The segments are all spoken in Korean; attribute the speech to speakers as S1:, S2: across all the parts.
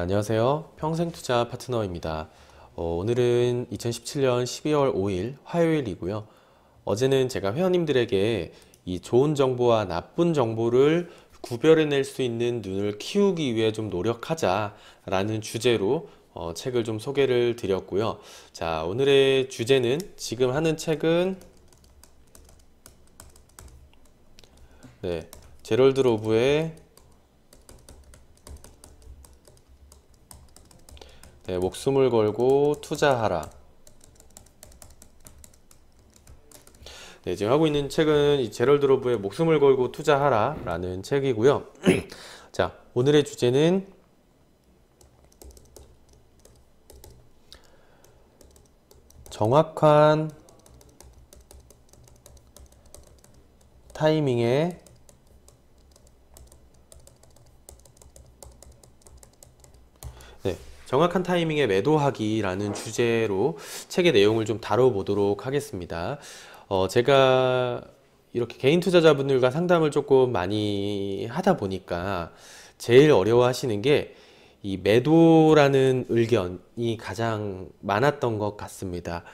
S1: 안녕하세요. 평생투자 파트너입니다. 어, 오늘은 2017년 12월 5일 화요일이고요. 어제는 제가 회원님들에게 이 좋은 정보와 나쁜 정보를 구별해낼 수 있는 눈을 키우기 위해 좀 노력하자라는 주제로 어, 책을 좀 소개를 드렸고요. 자, 오늘의 주제는 지금 하는 책은 네, 제럴드 로브의 네, 목숨을 걸고 투자하라. 네, 지금 하고 있는 책은 이 제럴드 로브의 목숨을 걸고 투자하라 라는 책이고요. 자, 오늘의 주제는 정확한 타이밍에 네, 정확한 타이밍에 매도하기라는 주제로 책의 내용을 좀 다뤄보도록 하겠습니다. 어, 제가 이렇게 개인 투자자분들과 상담을 조금 많이 하다 보니까 제일 어려워하시는 게 이 매도라는 의견이 가장 많았던 것 같습니다.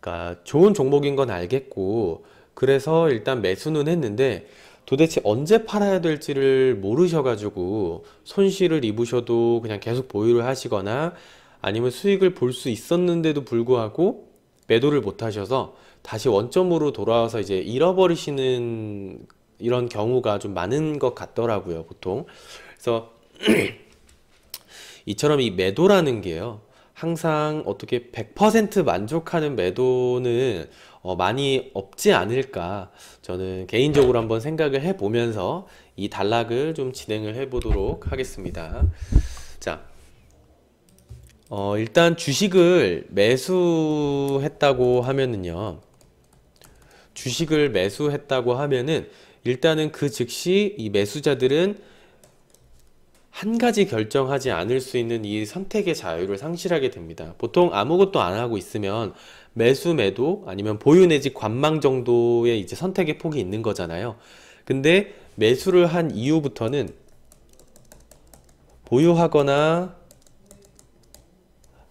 S1: 그러니까 좋은 종목인 건 알겠고 그래서 일단 매수는 했는데 도대체 언제 팔아야 될지를 모르셔가지고 손실을 입으셔도 그냥 계속 보유를 하시거나 아니면 수익을 볼 수 있었는데도 불구하고 매도를 못 하셔서 다시 원점으로 돌아와서 이제 잃어버리시는 이런 경우가 좀 많은 것 같더라고요, 보통. 그래서 이처럼 이 매도라는 게요. 항상 어떻게 100% 만족하는 매도는 어, 많이 없지 않을까 저는 개인적으로 한번 생각을 해 보면서 이 단락을 좀 진행을 해 보도록 하겠습니다. 자, 어, 일단 주식을 매수했다고 하면은요. 주식을 매수했다고 하면은 일단은 그 즉시 이 매수자들은 한 가지 결정하지 않을 수 있는 이 선택의 자유를 상실하게 됩니다. 보통 아무것도 안 하고 있으면 매수, 매도 아니면 보유 내지 관망 정도의 이제 선택의 폭이 있는 거잖아요. 근데 매수를 한 이후부터는 보유하거나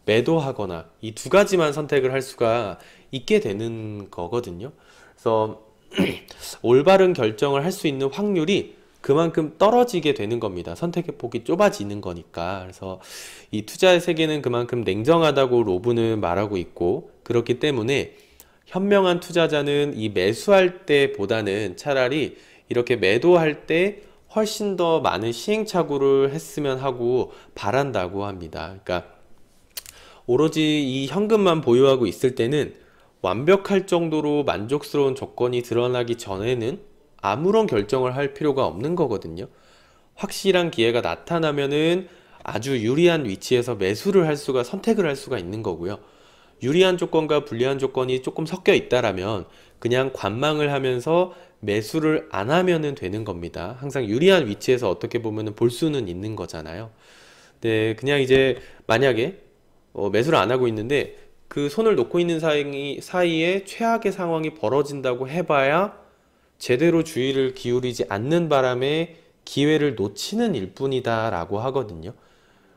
S1: 매도하거나 이 두 가지만 선택을 할 수가 있게 되는 거거든요. 그래서 올바른 결정을 할 수 있는 확률이 그만큼 떨어지게 되는 겁니다. 선택의 폭이 좁아지는 거니까. 그래서 이 투자의 세계는 그만큼 냉정하다고 로브는 말하고 있고 그렇기 때문에 현명한 투자자는 이 매수할 때보다는 차라리 이렇게 매도할 때 훨씬 더 많은 시행착오를 했으면 하고 바란다고 합니다. 그러니까 오로지 이 현금만 보유하고 있을 때는 완벽할 정도로 만족스러운 조건이 드러나기 전에는 아무런 결정을 할 필요가 없는 거거든요. 확실한 기회가 나타나면은 아주 유리한 위치에서 매수를 할 수가 선택을 할 수가 있는 거고요. 유리한 조건과 불리한 조건이 조금 섞여 있다라면 그냥 관망을 하면서 매수를 안 하면은 되는 겁니다. 항상 유리한 위치에서 어떻게 보면은 볼 수는 있는 거잖아요. 네, 그냥 이제 만약에 어, 매수를 안 하고 있는데 그 손을 놓고 있는 사이, 사이에 최악의 상황이 벌어진다고 해봐야 제대로 주의를 기울이지 않는 바람에 기회를 놓치는 일뿐이다 라고 하거든요.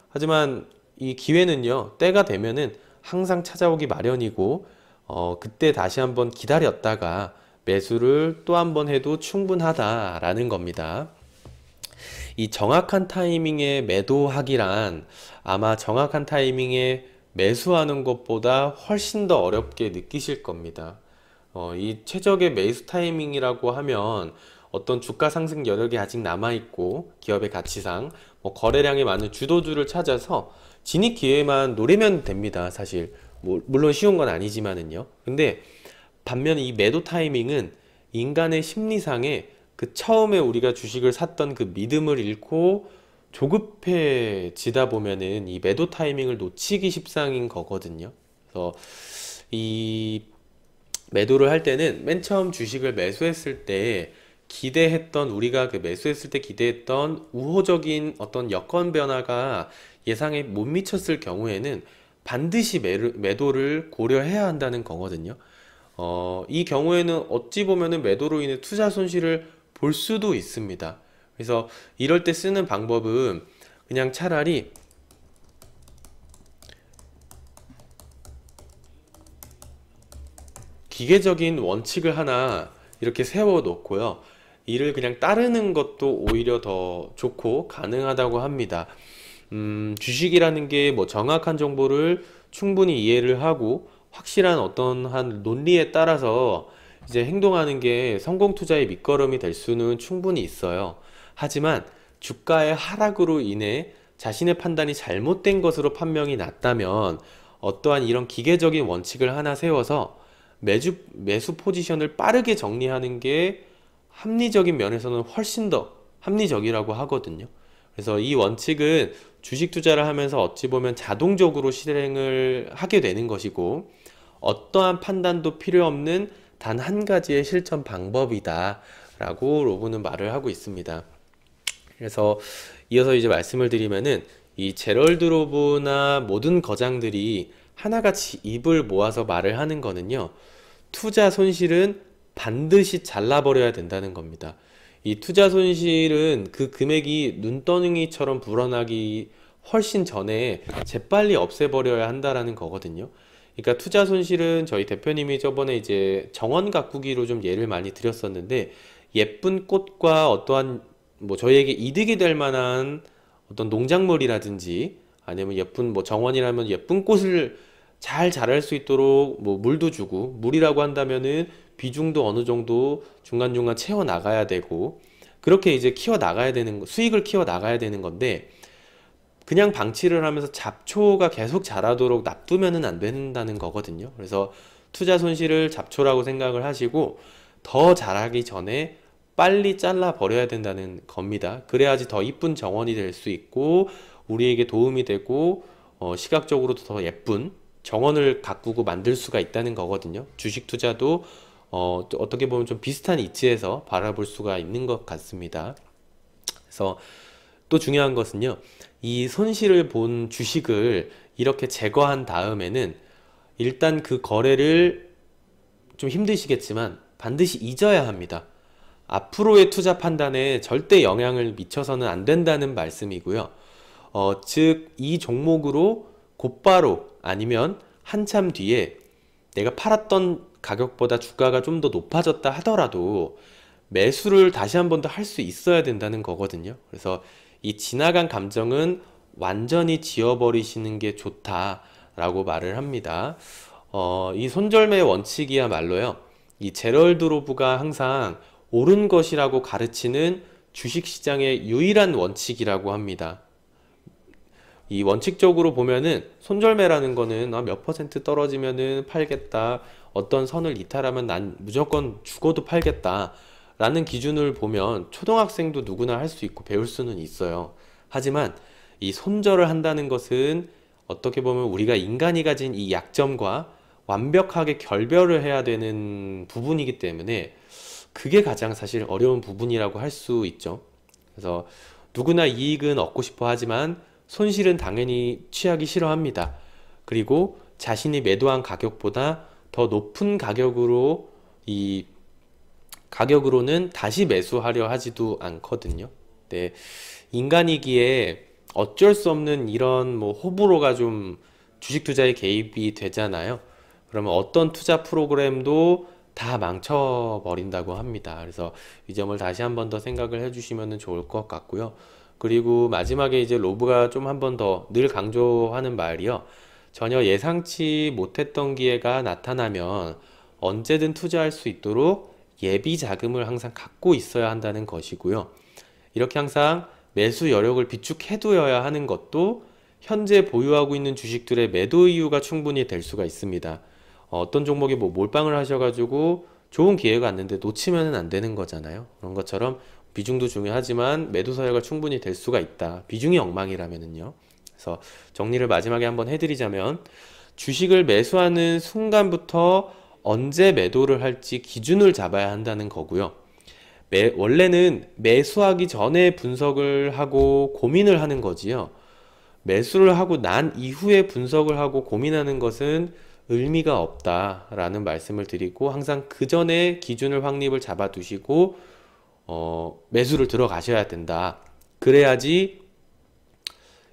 S1: 하지만 이 기회는요, 때가 되면은 항상 찾아오기 마련이고, 어, 그때 다시 한번 기다렸다가 매수를 또 한 번 해도 충분하다라는 겁니다. 이 정확한 타이밍에 매도하기란 아마 정확한 타이밍에 매수하는 것보다 훨씬 더 어렵게 느끼실 겁니다. 어, 이 최적의 매수 타이밍이라고 하면 어떤 주가 상승 여력이 아직 남아있고 기업의 가치상 뭐 거래량이 많은 주도주를 찾아서 진입 기회만 노리면 됩니다 사실. 뭐, 물론 쉬운 건 아니지만은요. 근데 반면 이 매도 타이밍은 인간의 심리상에 그 처음에 우리가 주식을 샀던 그 믿음을 잃고 조급해지다 보면은 이 매도 타이밍을 놓치기 십상인 거거든요. 그래서 이 매도를 할 때는 맨 처음 주식을 매수했을 때 기대했던 우리가 그 매수했을 때 기대했던 우호적인 어떤 여건 변화가 예상에 못 미쳤을 경우에는 반드시 매를, 매도를 고려해야 한다는 거거든요. 어, 이 경우에는 어찌 보면은 매도로 인해 투자 손실을 볼 수도 있습니다. 그래서 이럴 때 쓰는 방법은 그냥 차라리 기계적인 원칙을 하나 이렇게 세워 놓고요. 이를 그냥 따르는 것도 오히려 더 좋고 가능하다고 합니다. 음, 주식이라는 게 뭐 정확한 정보를 충분히 이해를 하고 확실한 어떤 한 논리에 따라서 이제 행동하는 게 성공 투자의 밑거름이 될 수는 충분히 있어요. 하지만 주가의 하락으로 인해 자신의 판단이 잘못된 것으로 판명이 났다면 어떠한 이런 기계적인 원칙을 하나 세워서 매주 매수 포지션을 빠르게 정리하는 게 합리적인 면에서는 훨씬 더 합리적이라고 하거든요. 그래서 이 원칙은 주식 투자를 하면서 어찌 보면 자동적으로 실행을 하게 되는 것이고 어떠한 판단도 필요 없는 단 한 가지의 실천 방법이다 라고 로브는 말을 하고 있습니다. 그래서 이어서 이제 말씀을 드리면은 이 제럴드 로브나 모든 거장들이 하나같이 입을 모아서 말을 하는 거는요. 투자 손실은 반드시 잘라버려야 된다는 겁니다. 이 투자 손실은 그 금액이 눈떠능이처럼 불어나기 훨씬 전에 재빨리 없애버려야 한다라는 거거든요. 그러니까 투자 손실은 저희 대표님이 저번에 이제 정원 가꾸기로 좀 예를 많이 드렸었는데 예쁜 꽃과 어떠한 뭐 저희에게 이득이 될 만한 어떤 농작물이라든지 아니면 예쁜 뭐 정원이라면 예쁜 꽃을 잘 자랄 수 있도록 뭐 물도 주고 물이라고 한다면은 비중도 어느 정도 중간중간 채워 나가야 되고 그렇게 이제 키워 나가야 되는 수익을 키워 나가야 되는 건데 그냥 방치를 하면서 잡초가 계속 자라도록 놔두면은 안 된다는 거거든요. 그래서 투자 손실을 잡초라고 생각을 하시고 더 자라기 전에 빨리 잘라 버려야 된다는 겁니다. 그래야지 더 이쁜 정원이 될 수 있고 우리에게 도움이 되고 어, 시각적으로도 더 예쁜 정원을 가꾸고 만들 수가 있다는 거거든요. 주식 투자도 어, 어떻게 보면 좀 비슷한 이치에서 바라볼 수가 있는 것 같습니다. 그래서 또 중요한 것은요. 이 손실을 본 주식을 이렇게 제거한 다음에는 일단 그 거래를 좀 힘드시겠지만 반드시 잊어야 합니다. 앞으로의 투자 판단에 절대 영향을 미쳐서는 안 된다는 말씀이고요. 어, 즉, 이 종목으로 곧바로 아니면 한참 뒤에 내가 팔았던 가격보다 주가가 좀 더 높아졌다 하더라도 매수를 다시 한 번 더 할 수 있어야 된다는 거거든요. 그래서 이 지나간 감정은 완전히 지워버리시는 게 좋다라고 말을 합니다. 어, 이 손절매 원칙이야말로요. 이 제럴드 로브가 항상 옳은 것이라고 가르치는 주식시장의 유일한 원칙이라고 합니다. 이 원칙적으로 보면은 손절매라는 거는 아, 몇 퍼센트 떨어지면은 팔겠다. 어떤 선을 이탈하면 난 무조건 죽어도 팔겠다. 라는 기준을 보면 초등학생도 누구나 할 수 있고 배울 수는 있어요. 하지만 이 손절을 한다는 것은 어떻게 보면 우리가 인간이 가진 이 약점과 완벽하게 결별을 해야 되는 부분이기 때문에 그게 가장 사실 어려운 부분이라고 할 수 있죠. 그래서 누구나 이익은 얻고 싶어 하지만 손실은 당연히 취하기 싫어합니다. 그리고 자신이 매도한 가격보다 더 높은 가격으로 이 가격으로는 다시 매수하려 하지도 않거든요. 네. 인간이기에 어쩔 수 없는 이런 뭐 호불호가 좀 주식 투자에 개입이 되잖아요. 그러면 어떤 투자 프로그램도 다 망쳐버린다고 합니다. 그래서 이 점을 다시 한 번 더 생각을 해주시면 좋을 것 같고요. 그리고 마지막에 이제 로브가 좀 한 번 더 늘 강조하는 말이요. 전혀 예상치 못했던 기회가 나타나면 언제든 투자할 수 있도록 예비 자금을 항상 갖고 있어야 한다는 것이고요. 이렇게 항상 매수 여력을 비축해두어야 하는 것도 현재 보유하고 있는 주식들의 매도 이유가 충분히 될 수가 있습니다. 어, 떤 종목에 뭐 몰빵을 하셔가지고 좋은 기회가 왔는데 놓치면 안 되는 거잖아요. 그런 것처럼 비중도 중요하지만 매도 서열가 충분히 될 수가 있다. 비중이 엉망이라면은요. 그래서 정리를 마지막에 한번 해드리자면 주식을 매수하는 순간부터 언제 매도를 할지 기준을 잡아야 한다는 거고요. 매, 원래는 매수하기 전에 분석을 하고 고민을 하는 거지요. 매수를 하고 난 이후에 분석을 하고 고민하는 것은 의미가 없다라는 말씀을 드리고 항상 그 전에 기준을 확립을 잡아 두시고 어, 매수를 들어가셔야 된다. 그래야지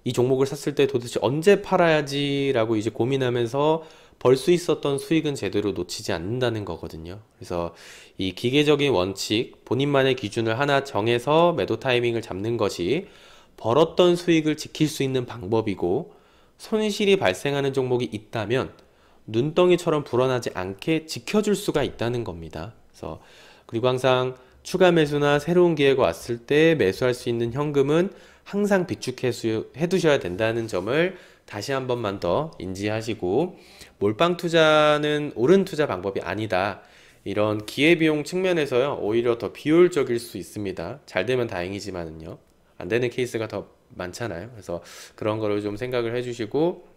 S1: 이 종목을 샀을 때 도대체 언제 팔아야지라고 이제 고민하면서 벌 수 있었던 수익은 제대로 놓치지 않는다는 거거든요. 그래서 이 기계적인 원칙, 본인만의 기준을 하나 정해서 매도 타이밍을 잡는 것이 벌었던 수익을 지킬 수 있는 방법이고 손실이 발생하는 종목이 있다면 눈덩이처럼 불어나지 않게 지켜줄 수가 있다는 겁니다. 그래서 그리고 항상 추가 매수나 새로운 기회가 왔을 때 매수할 수 있는 현금은 항상 비축해 두셔야 된다는 점을 다시 한 번만 더 인지하시고 몰빵 투자는 옳은 투자 방법이 아니다. 이런 기회비용 측면에서요, 오히려 더 비효율적일 수 있습니다. 잘 되면 다행이지만은요, 안 되는 케이스가 더 많잖아요. 그래서 그런 거를 좀 생각을 해주시고,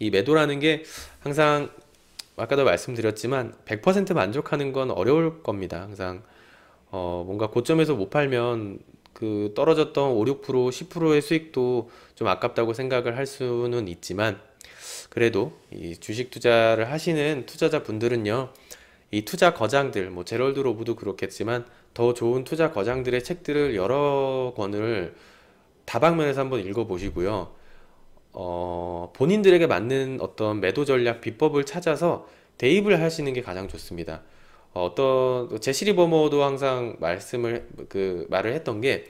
S1: 이 매도라는 게 항상 아까도 말씀드렸지만 100% 만족하는 건 어려울 겁니다. 항상 어 뭔가 고점에서 못 팔면 그 떨어졌던 5, 6%, 10%의 수익도 좀 아깝다고 생각을 할 수는 있지만 그래도 이 주식 투자를 하시는 투자자 분들은요. 이 투자 거장들, 뭐 제럴드 로브도 그렇겠지만 더 좋은 투자 거장들의 책들을 여러 권을 다방면에서 한번 읽어보시고요. 어, 본인들에게 맞는 어떤 매도 전략 비법을 찾아서 대입을 하시는 게 가장 좋습니다. 어, 어떤 제시리 버머도 항상 말씀을 그 말을 했던 게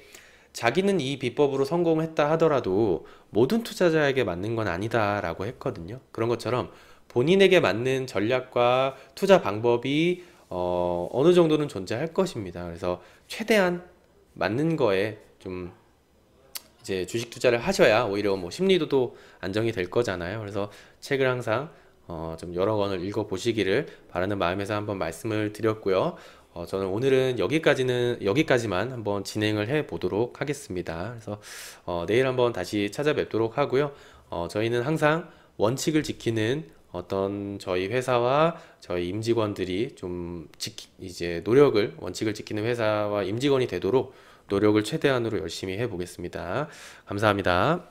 S1: 자기는 이 비법으로 성공했다 하더라도 모든 투자자에게 맞는 건 아니다라고 했거든요. 그런 것처럼 본인에게 맞는 전략과 투자 방법이 어, 어느 정도는 존재할 것입니다. 그래서 최대한 맞는 거에 좀 이제 주식 투자를 하셔야 오히려 뭐 심리도도 안정이 될 거잖아요. 그래서 책을 항상 어, 좀 여러 권을 읽어 보시기를 바라는 마음에서 한번 말씀을 드렸고요. 어, 저는 오늘은 여기까지는 여기까지만 한번 진행을 해 보도록 하겠습니다. 그래서 어, 내일 한번 다시 찾아뵙도록 하고요. 어, 저희는 항상 원칙을 지키는 어떤 저희 회사와 저희 임직원들이 좀 지키, 이제 노력을 원칙을 지키는 회사와 임직원이 되도록 노력을 최대한으로 열심히 해 보겠습니다. 감사합니다.